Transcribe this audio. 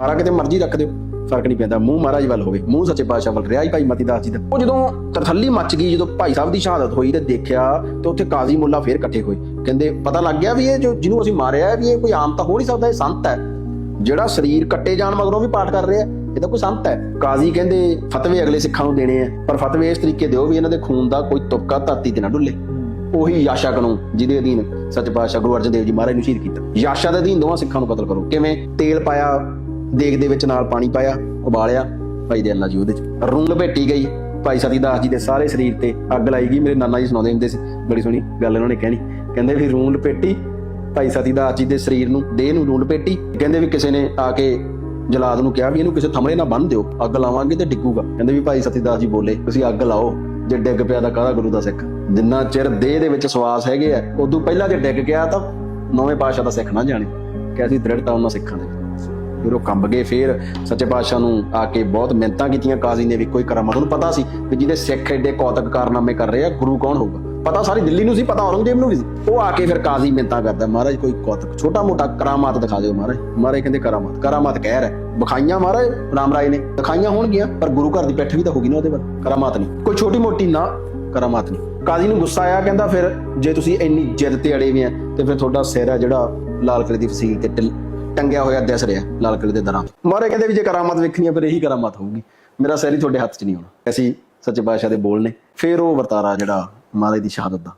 ਸਾਰਾ ਕਿਤੇ ਮਰਜ਼ੀ ਰੱਖ ਦਿਓ, ਫ਼ਰਕ ਨਹੀਂ ਪੈਂਦਾ, ਮੂੰਹ ਮਹਾਰਾਜ ਵੱਲ ਹੋਵੇ, ਮੂੰਹ ਸੱਚੇ ਪਾਤਸ਼ਾਹ ਵੱਲ ਰਿਹਾ ਹੀ ਭਾਈ ਮਤੀ ਜੀ ਦਾ। ਉਹ ਜਦੋਂ ਤਰਥੱਲੀ ਮੱਚ ਗਈ, ਜਦੋਂ ਭਾਈ ਸਾਹਿਬ ਦੀ ਸ਼ਹਾਦਤ ਹੋਈ ਤੇ ਦੇਖਿਆ ਤੇ ਉੱਥੇ ਕਾਜ਼ੀ ਮੁੱਲਾ ਫੇਰ ਇਕੱਠੇ ਹੋਏ। ਕਹਿੰਦੇ, ਪਤਾ ਲੱਗ ਗਿਆ ਵੀ ਇਹ ਜੋ ਜਿਹਨੂੰ ਅਸੀਂ ਮਾਰਿਆ ਵੀ ਇਹ ਕੋਈ ਆਮ ਤਾਂ ਹੋ ਨਹੀਂ ਸਕਦਾ, ਇਹ ਸੰਤ ਹੈ। ਜਿਹੜਾ ਸਰੀਰ ਕੱਟੇ ਜਾਣ ਮਗਰੋਂ ਵੀ ਪਾਠ ਕਰ ਰਿਹਾ ਇਹ ਤਾਂ ਕੋਈ ਸੰਤ ਹੈ। ਕਾਜ਼ੀ ਕਹਿੰਦੇ, ਫਤਵੇ ਅਗਲੇ ਸਿੱਖਾਂ ਨੂੰ ਦੇਣੇ ਆ ਪਰ ਫਤਵੇ ਇਸ ਤਰੀਕੇ ਦਿਓ ਵੀ ਇਹਨਾਂ ਦੇ ਖੂਨ ਦਾ ਕੋਈ ਤੁਪਕਾ ਧਰਤੀ ਤੇ ਨਾ ਡੁੱਲੇ। ਉਹੀ ਯਾਸ਼ਾ ਕਨੂੰ ਜਿਹਦੇ ਅਧੀਨ ਸੱਚ ਪਾਤਸ਼ਾਹ ਗੁਰੂ ਅਰਜਨ ਦੇਵ ਜੀ ਮਹਾਰਾਜ ਨੂੰ ਸ਼ਹੀਦ ਕੀਤਾ। ਯਾਸ਼ਾ ਦੇ ਅਧੀਨ ਦੋਵਾਂ ਸਿੱਖਾਂ ਨੂੰ ਕਤਲ ਕਰੋ। ਕਿਵੇਂ? ਤੇਲ ਪਾਇਆ ਦੇਗ ਦੇ ਵਿੱਚ ਨਾਲ ਪਾਣੀ ਪਾਇਆ, ਉਬਾਲਿਆ, ਭਾਈ ਦੇ ਅੱਲਾ ਜੀ ਉਹਦੇ ਚ। ਰੂੰ ਲਪੇਟੀ ਗਈ, ਭਾਈ ਸਤੀ ਦਾਸ ਜੀ ਦੇ ਸਾਰੇ ਸਰੀਰ ਤੇ ਅੱਗ ਲਾਈ ਗਈ, ਮੇਰੇ ਨਾਨਾ ਜੀ ਸੁਣਾਉਂਦੇ ਹੁੰਦੇ ਸੀ, ਬੜੀ ਸੋਹਣੀ ਗੱਲ ਉਹਨਾਂ ਨੇ ਕਹਿਣੀ। ਕਹਿੰਦੇ ਵੀ ਰੂੰ ਲਪੇਟੀ, ਭਾਈ ਸਤੀ ਦਾਸ ਜੀ ਦੇ ਸਰੀਰ ਨੂੰ, ਦੇਹ ਨੂੰ ਰੂੰ ਲਪੇਟੀ। ਕਹਿੰਦੇ ਵੀ ਕਿਸੇ ਨੇ ਆ ਕੇ ਜਲਾਦ ਨੂੰ ਕਿਹਾ ਵੀ ਇਹਨੂੰ ਕਿਸੇ ਥਮਲੇ ਨਾਲ ਬੰਨ ਦਿਓ, ਅੱਗ ਲਾਵਾਂਗੇ ਤੇ ਡਿੱਗੂਗਾ। ਕਹਿੰਦੇ ਵੀ ਭਾਈ ਸਤੀ ਦਾਸ ਜੀ ਬੋਲੇ, ਤੁਸੀਂ ਅੱਗ ਲਾਓ, ਜੇ ਡਿੱਗ ਪਿਆ ਤਾਂ ਕਾਹਦਾ ਗੁਰੂ ਦਾ ਸਿੱਖ? ਜਿੰਨਾ ਚਿਰ ਦੇਹ ਦੇ ਵਿੱਚ ਸਵਾਸ ਹੈਗੇ ਆ, ਉਦੋਂ ਪਹਿਲਾਂ ਜੇ ਡਿੱਗ ਗਿਆ ਤਾਂ ਨੌਵੇਂ ਪਾਤਸ਼ਾਹ ਦਾ ਸਿੱਖ ਨਾ ਜਾਣੇ। ਕਿ ਅਸੀਂ ਦ੍ਰਿੜਤਾ ਉਹਨਾਂ ਸਿੱਖਾਂ ਦੇ ਫਿਰ ਉਹ ਕੰਬ ਗਏ, ਫਿਰ ਸੱਚੇ ਪਾਤਸ਼ਾਹ ਨੂੰ ਆ ਕੇ ਬਹੁਤ ਮਿਹਨਤਾਂ ਕੀਤੀਆਂ ਕਾਜ਼ੀ ਨੇ ਵੀ ਕੋਈ ਕਰਾਮਾਤ ਉਹਨੂੰ ਪਤਾ ਸੀ ਵੀ ਜਿਹਦੇ ਸਿੱਖ ਐਡੇ ਕੌਤਕ ਕਾਰਨਾਮੇ ਕਰ ਰਹੇ ਆ, ਗੁਰੂ ਕੌਣ ਹੋਊਗਾ? ਪਤਾ ਸਾਰੀ ਦਿੱਲੀ ਨੂੰ ਸੀ, ਪਤਾ ਔਰੰਗਜ਼ੇਬ ਨੂੰ ਵੀ ਸੀ। ਉਹ ਆ ਕੇ ਫਿਰ ਕਾਜ਼ੀ ਮਿਹਨਤਾਂ ਕਰਦਾ, ਮਹਾਰਾਜ ਕੋਈ ਕੌਤਕ ਛੋਟਾ ਮੋਟਾ ਕਰਾਮਾਤ ਦਿਖਾ ਦਿਓ ਮਹਾਰਾਜ। ਮਹਾਰਾਜ ਕਹਿੰਦੇ ਕਰਾਮਾਤ ਕਰਾਮਾਤ ਕਹਿ ਹੈ। ਵਿਖਾਈਆਂ ਮਹਾਰਾਜ, ਰਾਮ ਰਾਏ ਨੇ। ਦਿਖਾਈਆਂ ਹੋਣਗੀਆਂ, ਪਰ ਗੁਰੂ ਘਰ ਦੀ ਪਿੱਠ ਵੀ ਤਾਂ ਹੋਗੀ ਨਾ ਉਹਦੇ ਵੱਲ। ਕਰਾਮਾਤ ਨਹੀਂ। ਕੋਈ ਛੋਟੀ ਮੋਟੀ ਨਾ, ਕਰਾਮਾਤ ਨਹੀਂ। ਕਾਜ਼ੀ ਨੂੰ ਗੁੱਸਾ ਆਇਆ, ਕਹਿੰਦਾ ਫਿਰ ਜੇ ਤੁਸੀਂ ਇੰਨੀ ਜਿੱਦ ਤੇ ਅੜੇ ਵੀ ਆ, ਤੇ ਫਿਰ ਤੁਹਾਡਾ ਸਿਰ ਹੈ ਜਿਹੜਾ ਲਾਲ ਕਿਲੇ ਦੀ ਫਸੀਲ ਤੇ ਟੰਗਿਆ ਹੋਇਆ ਦਿਸ ਰਿਹਾ ਲਾਲ ਕਿਲੇ ਦੇ ਦਰਾਂ। ਮਾਰੇ ਕਹਿੰਦੇ ਵੀ ਜੇ ਕਰਾਮਾਤ ਵੇਖਣੀ ਆ ਫਿਰ ਇਹੀ ਕਰਾਮਾਤ ਹੋਊਗੀ। ਮੇਰਾ ਸਹਿਰੀ ਤੁਹਾਡੇ ਹੱਥ 'ਚ ਨਹੀਂ ਹੋਣਾ। ਅਸੀਂ ਸੱਚੇ ਪਾਤਸ਼ਾਹ ਦੇ ਬੋਲ ਨੇ। ਫਿਰ ਉਹ ਵਰਤਾਰਾ ਜਿਹੜਾ ਮਹਾਰਾਜ ਦੀ ਸ਼ਹਾਦਤ ਦਾ।